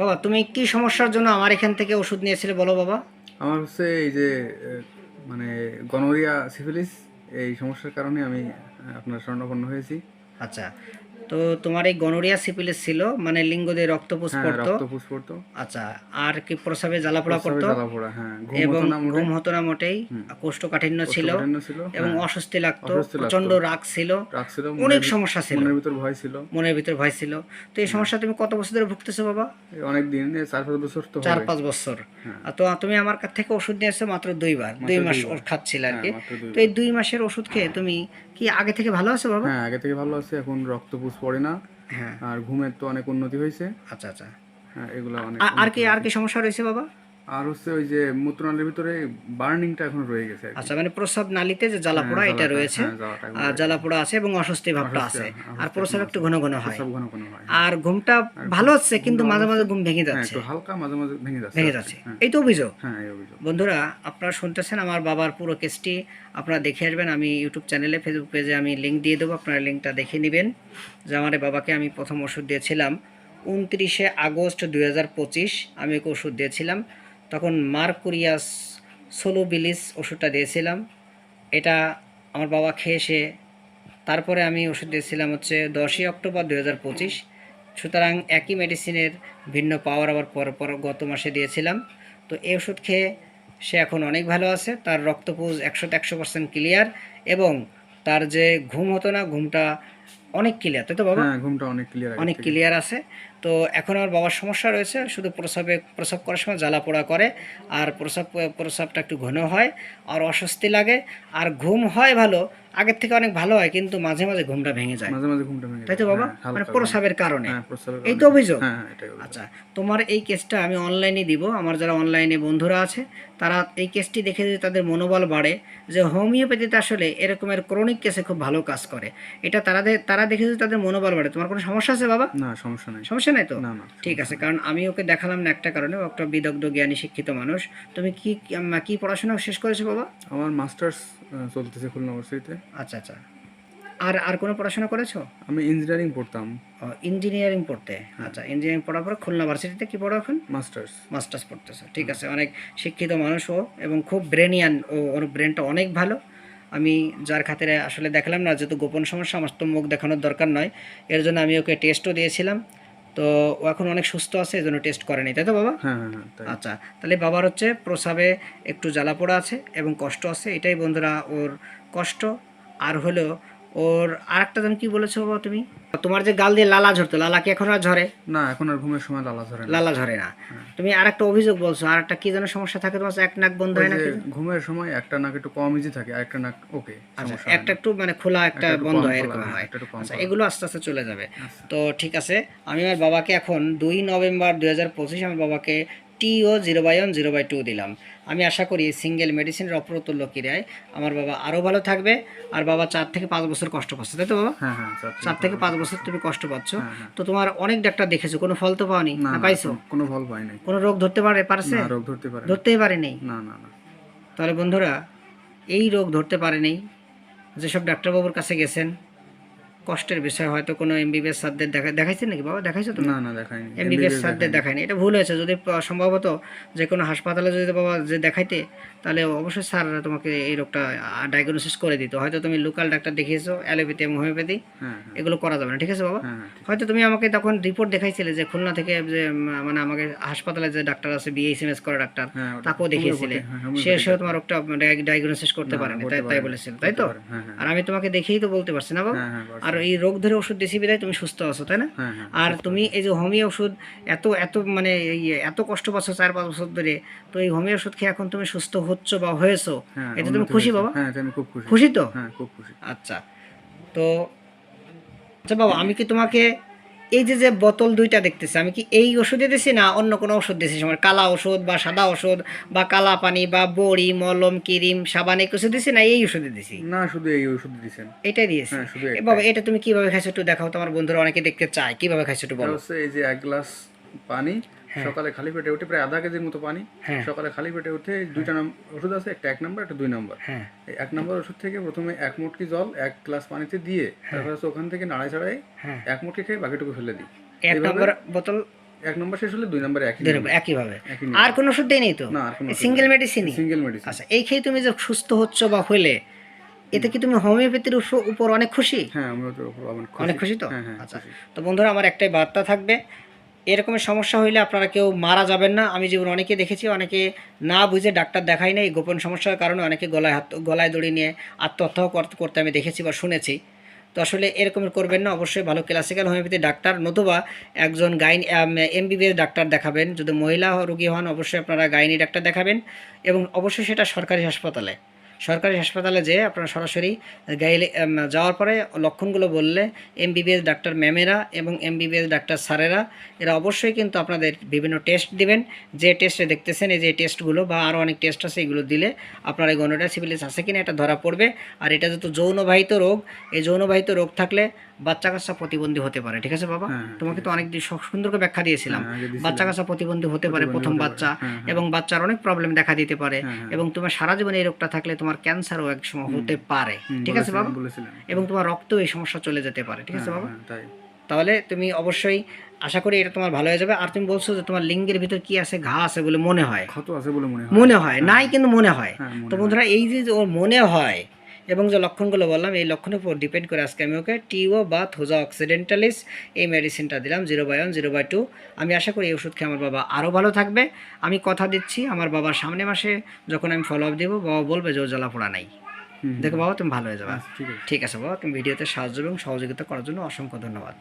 বাবা তুমি কি সমস্যার জন্য আমার এখান থেকে ওষুধ নিয়েছিলে বলো বাবা? আমার হচ্ছে এই যে মানে গনোরিয়া সিফিলিস এই সমস্যার কারণে আমি আপনার স্বর্ণপন্ন হয়েছি। আচ্ছা তো তোমার এই গনোরিয়া সিপিলিস ছিল মানে লিঙ্গ দিয়ে হ্যাঁ রক্ত পড়তো আচ্ছা আর কি প্রসাবে জ্বালাপোড়া করতো? হ্যাঁ এবং ঘুম হতো না মোটেই কোষ্ঠকাঠিন্য ছিল ছিল এবং হ্যাঁ, অস্বস্তি লাগতো প্রচণ্ড রাগ ছিল রাগ ছিল অনেক সমস্যা ছিল। মনের ভিতর ভয় ছিল। মনের ভিতরে ভয় ছিল। তো এই সমস্যা তুমি কত বছর ধরে ভুগতেছো বাবা? অনেক দিন চার পাঁচ বছর তো চার পাঁচ বছর। হ্যাঁ। আর তো তুমি আমার কাছ থেকে ওষুধ নিয়েছো মাত্র দুইবার দুই মাস ওর খাচ্ছিল আর কি। হ্যাঁ, তো এই দুই মাসের ওষুধ খেয়ে তুমি কি আগে থেকে ভালো আছো বাবা? হ্যাঁ আগে থেকে ভালো আছে এখন রক্ত পুষ পড়ে না। হ্যাঁ। আর ঘুমের তো অনেক উন্নতি হয়েছে। আচ্ছা আচ্ছা। হ্যাঁ এগুলো অনেক আর কি আর কি সমস্যা রয়েছে বাবা? আর হচ্ছে ওই যে মূত্রনালীর ভিতরে বার্নিংটা এখন রয়ে গেছে আচ্ছা মানে প্রস্রাব নালীতে যে জ্বালা পোড়া এটা রয়েছে। হ্যাঁ, আর জ্বালা পোড়া আছে এবং অস্বস্তি ভাবটা আছে। আর প্রস্রাব একটু ঘন ঘন হয়। ঘন ঘন হয় আর ঘুমটা ভালো হচ্ছে কিন্তু মাঝে মাঝে ঘুম ভেঙে হ্যাঁ যাচ্ছে। একটু হালকা মাঝে মাঝে ভেঙে যাচ্ছে। ভেঙে যাচ্ছে। এই তো অভিযোগ? হ্যাঁ এই অভিযোগ। বন্ধুরা আপনারা শুনতেছেন আমার বাবার পুরো কেসটি। আপনারা দেখে আসবেন। আমি ইউটিউব চ্যানেলে ফেসবুক পেজে আমি লিঙ্ক দিয়ে দেবো। আপনারা লিঙ্কটা দেখে নেবেন যে আমার বাবাকে আমি প্রথম ওষুধ দিয়েছিলাম। উনত্রিশে আগস্ট দুই হাজার পঁচিশ আমি ওষুধ দিয়েছিলাম। তখন মার্কুরিয়াস সোলোবিলিস ওষুধটা দিয়েছিলাম। এটা আমার বাবা খেয়ে সে তারপরে আমি ওষুধ দিয়েছিলাম হচ্ছে দশই অক্টোবর দু হাজার পঁচিশ। সুতরাং একই মেডিসিনের ভিন্ন পাওয়ার আবার পর পর গত মাসে দিয়েছিলাম। তো এই ওষুধ খেয়ে সে এখন অনেক ভালো আছে। তার রক্তপুজ একশো একশো পার্সেন্ট ক্লিয়ার এবং তার যে ঘুম হতো না, ঘুমটা অনেক ক্লিয়ার তাই তো বাবা? হ্যাঁ ঘুমটা অনেক ক্লিয়ার অনেক ক্লিয়ার আছে। তো এখন আমার বাবার সমস্যা রয়েছে শুধু প্রসাবে প্রসাব করার সময় জ্বালা পোড়া করে আর প্রসাব প্রসাবটা একটু ঘন হয় আর অস্বস্তি লাগে আর ঘুম হয় ভালো আগের থেকে অনেক ভালো হয় কিন্তু মাঝে মাঝে ঘুমটা ভেঙে যায়। মাঝে মাঝে ঘুমটা ভেঙে তাই তো বাবা? হ্যাঁ, মানে প্রসাবের কারণে। হ্যাঁ এই তো অভিযোগ? হ্যাঁ অভিযোগ। আচ্ছা তোমার এই কেসটা আমি অনলাইনে দিব। আমার যারা অনলাইনে বন্ধুরা আছে তারা এই কেসটি দেখে যদি তাদের মনোবল বাড়ে যে হোমিওপ্যাথিতে আসলে এরকমের ক্রনিক কেসে খুব ভালো কাজ করে এটা তারা তারা দেখে যদি তাদের মনোবল বাড়ে তোমার কোনো সমস্যা আছে বাবা? না সমস্যা নাই। সমস্যা নাই তো? ঠিক আছে কারণ আমি ওকে দেখালাম না একটা কারণে ও একটা বিদগ্ধ জ্ঞানী শিক্ষিত মানুষ। তুমি কি কি- কি পড়াশোনা শেষ করেছ বাবা? আমার মাস্টার্স চলতেছে খুলনা ইউনিভার্সিটিতে আচ্ছা আচ্ছা। আর আর কোনো পড়াশোনা করেছ? আমি ইঞ্জিনিয়ারিং পড়তাম। ইঞ্জিনিয়ারিং পড়তে? আচ্ছা ইঞ্জিনিয়ারিং পড়ার পরে খুলনা ভার্সিটিতে কি পড়ো এখন? মাস্টার্স মাস্টার্স পড়তেছে ঠিক আছে। অনেক শিক্ষিত মানুষ ও এবং খুব ব্রেনিয়ান ও ওর ব্রেনটা অনেক ভালো। আমি যার খাতিরে আসলে দেখালাম না যেহেতু গোপন সমস্যা আমার তো মুখ দেখানোর দরকার নয়। এর জন্য আমি ওকে টেস্টও দিয়েছিলাম। তো ও এখন অনেক সুস্থ আছে এই জন্য টেস্ট করেনি। তাই তো বাবা? হ্যাঁ হ্যাঁ হ্যাঁ আচ্ছা তাহলে বাবার হচ্ছে প্রসাবে একটু জ্বালা পোড়া আছে এবং কষ্ট আছে। এটাই বন্ধুরা ওর কষ্ট। আর হলো ওর আরেকটা তুমি কি বলেছ বাবা তুমি? তোমার যে গাল দিয়ে লালা ঝরতো লালা কি এখন আর ঝরে? না এখন আর ঘুমের সময় লালা না। লালা ঝরে না। তুমি আরেকটা অভিযোগ বলছো আর একটা কি যেন সমস্যা থাকে তোমার এক নাক বন্ধ হয় না ঘুমের সময় একটা নাক একটু কম ইজি থাকে আরেকটা নাক ওকে আচ্ছা একটা একটু মানে খোলা একটা একটু বন্ধ হয় এরকম হ্যাঁ, হয়। একটা একটু আচ্ছা এগুলো আস্তে আস্তে চলে যাবে। তো ঠিক আছে আমি আমার বাবাকে এখন দুই নভেম্বর দুই হাজার পঁচিশ আমার বাবাকে টিও zero by one zero by two দিলাম। আমি আশা করি সিঙ্গেল মেডিসিনের অপ্রতুল্য ক্রিয়ায় আমার বাবা আরও ভালো থাকবে। আর বাবা চার থেকে পাঁচ বছর কষ্ট পাচ্ছে তাই তো বাবা? হ্যাঁ হ্যাঁ চার থেকে পাঁচ বছর। তুমি কষ্ট পাচ্ছ। হ্যাঁ, তো তোমার অনেক ডাক্তার দেখেছ কোনো ফল তো পাওনি? না পাইছো? কোনো- ফল পাই নাই কোনো রোগ ধরতে পারে পারছে? রোগ ধরতে পারে ধরতেই পারেনি? না না না। তাহলে বন্ধুরা এই রোগ ধরতে পারেনি যেসব ডাক্তারবাবুর কাছে গেছেন কষ্টের বিষয় হয়তো কোনো এমবিবিএস সারদের দেখা দেখাইছে নাকি বাবা? দেখাইছো তো? না না দেখায়নি এমবিবিএস সারদের দেখায়নি এটা ভুল হয়েছে। যদি সম্ভবত যে কোনো হাসপাতালে যদি বাবা যে দেখাইতে তাহলে অবশ্যই স্যার তোমাকে এই রোগটা ডায়াগনোসিস করে দিত। হয়তো তুমি লোকাল ডাক্তার দেখিয়েছো অ্যালোপ্যাথি এবং হোমিওপ্যাথি হ্যাঁ হ্যাঁ। এগুলো করা যাবে না ঠিক আছে বাবা? হ্যাঁ হ্যাঁ। হয়তো তুমি আমাকে তখন রিপোর্ট দেখাইছিলে যে খুলনা থেকে যে মানে আমাকে হাসপাতালে যে ডাক্তার আছে বিএসএমএস করা ডাক্তার তাকেও দেখিয়েছিলে। সে এসেও তোমার রোগটা ডায়াগনোসিস করতে পারেনি তাই তাই বলেছিল তাই তো? আর আমি তোমাকে দেখেই তো বলতে পারছি না বাবা। আর এই রোগ ধরে ওষুধ দিছি বিদায় তুমি সুস্থ আছো তাই না? আর তুমি এই যে হোমিও ওষুধ এত এত মানে এত কষ্ট পাচ্ছ চার পাঁচ বছর ধরে তো এই হোমিও ওষুধ খেয়ে এখন তুমি সুস্থ হচ্ছ বা হয়েছো হ্যাঁ এতে তুমি খুশি বাবা? হ্যাঁ আমি খুব খুশি। খুশি তো? হ্যাঁ খুব খুশি। আচ্ছা তো আচ্ছা বাবা আমি কি তোমাকে এই যে যে বোতল দুইটা দেখতেছি আমি কি এই ওষুধে দিছি না অন্য কোনো ওষুধ দিছি? সময় কালা ওষুধ বা সাদা ওষুধ বা কালা পানি বা বড়ি মলম ক্রিম সাবান এই কিছু দিছি না এই ওষুধে দিছি? না শুধু এই ওষুধ দিয়েছেন এটাই দিয়েছি। হ্যাঁ এ বাবা এটা তুমি কীভাবে খাইছো একটু দেখাও তোমার বন্ধুরা অনেকে দেখতে চায় কীভাবে খাইছো একটু বলো। এই যে এক গ্লাস পানি সকালে খালি পেটে উঠে প্রায় আধা কেজির মতো পানি হ্যাঁ। সকালে খালি পেটে উঠে দুইটা ওষুধ আছে একটা এক নম্বর একটা দুই নম্বর। হ্যাঁ। এক নম্বর ওষুধ থেকে প্রথমে এক মুটকি জল এক গ্লাস পানিতে দিয়ে তারপর ওখান থেকে নাড়াই ছাড়াই হ্যাঁ। এক মুটকি খেয়ে বাকিটুকু ফেলে দিই। এক নম্বর বোতল? এক নম্বর শেষ হলে দুই নম্বরে একই নম্বর আর কোনো ওষুধ দেয়নি তো? সিঙ্গেল মেডিসিনই সিঙ্গেল মেডিসিন আচ্ছা এই খেয়ে তুমি যে সুস্থ হচ্ছ বা হলে এতে কি তুমি হোমিওপ্যাথির উপর অনেক খুশি? হ্যাঁ অনেক খুশি। তো? হ্যাঁ হ্যাঁ আচ্ছা। তো বন্ধুরা আমার একটাই বার্তা থাকবে এরকমের সমস্যা হইলে আপনারা কেউ মারা যাবেন না। আমি যেমন অনেকে দেখেছি, অনেকে না বুঝে ডাক্তার দেখাই নাই। গোপন সমস্যার কারণে অনেকে গলায় হাত, গলায় দড়ি নিয়ে আত্মহত্যাও কর- করতে আমি দেখেছি বা শুনেছি। তো আসলে এরকমের করবেন না। অবশ্যই ভালো ক্লাসিক্যাল হোমিওপ্যাথি ডাক্তার নতুবা একজন গাইন এমবিবিএস ডাক্তার দেখাবেন। যদি মহিলা রোগী হন, অবশ্যই আপনারা গাইনি ডাক্তার দেখাবেন এবং অবশ্যই সেটা সরকারি হাসপাতালে। সরকারি হাসপাতালে যেয়ে আপনারা সরাসরি গাইলে যাওয়ার পরে লক্ষণগুলো বললে এমবিবিএস ডাক্তার ম্যামেরা এবং এমবিবিএস ডাক্তার স্যারেরা, এরা অবশ্যই কিন্তু আপনাদের বিভিন্ন টেস্ট দিবেন। যে টেস্টে দেখতেছেন, এই যে টেস্টগুলো বা আরও অনেক টেস্ট আছে, এগুলো দিলে আপনার এই গনোডা সিভিলিস আছে কিনা এটা ধরা পড়বে। আর এটা যেহেতু যৌনবাহিত রোগ, এই যৌনবাহিত রোগ থাকলে বাচ্চা কাচ্চা প্রতিবন্ধী হতে পারে ঠিক আছে বাবা? হ্যাঁ, তোমাকে তো অনেক সুন্দর করে ব্যাখ্যা দিয়েছিলাম। হ্যাঁ। বাচ্চা কাচ্চা প্রতিবন্ধী হতে পারে প্রথম বাচ্চা হ্যাঁ, এবং বাচ্চার অনেক প্রবলেম দেখা দিতে পারে। হ্যাঁ, হ্যাঁ। এবং তোমার সারা জীবনে এই রোগটা থাকলে তোমার ক্যান্সারও এক সময় হতে পারে ঠিক আছে বাবা? এবং তোমার রক্ত এই সমস্যা চলে যেতে পারে ঠিক আছে বাবা? হ্যাঁ, তাহলে তুমি অবশ্যই আশা করি এটা তোমার ভালো হয়ে যাবে। আর তুমি বলছো যে তোমার লিঙ্গের ভিতর কি আছে ঘা আছে বলে মনে হয়? ক্ষত আছে বলে মনে হয়। মনে হয় নাই কিন্তু মনে হয়। হ্যাঁ, তো বন্ধুরা এই যে ওর মনে হয় এবং যে লক্ষণগুলো বললাম এই লক্ষণের উপর ডিপেন্ড করে আজকে আমি ওকে টিও বা থোজা অক্সিডেন্টালিস এই মেডিসিনটা দিলাম zero by one zero by two আমি আশা করি এই ওষুধ খেয়ে আমার বাবা আরও ভালো থাকবে। আমি কথা দিচ্ছি আমার বাবার সামনে মাসে যখন আমি ফলো আপ দেবো বাবা বলবে যে ও জ্বালাপোড়া নাই। দেখো বাবা তুমি ভালো হয়ে যাবে। আছে। ঠিক আছে বাবা তুমি ভিডিওতে সাহায্য এবং সহযোগিতা করার জন্য অসংখ্য ধন্যবাদ।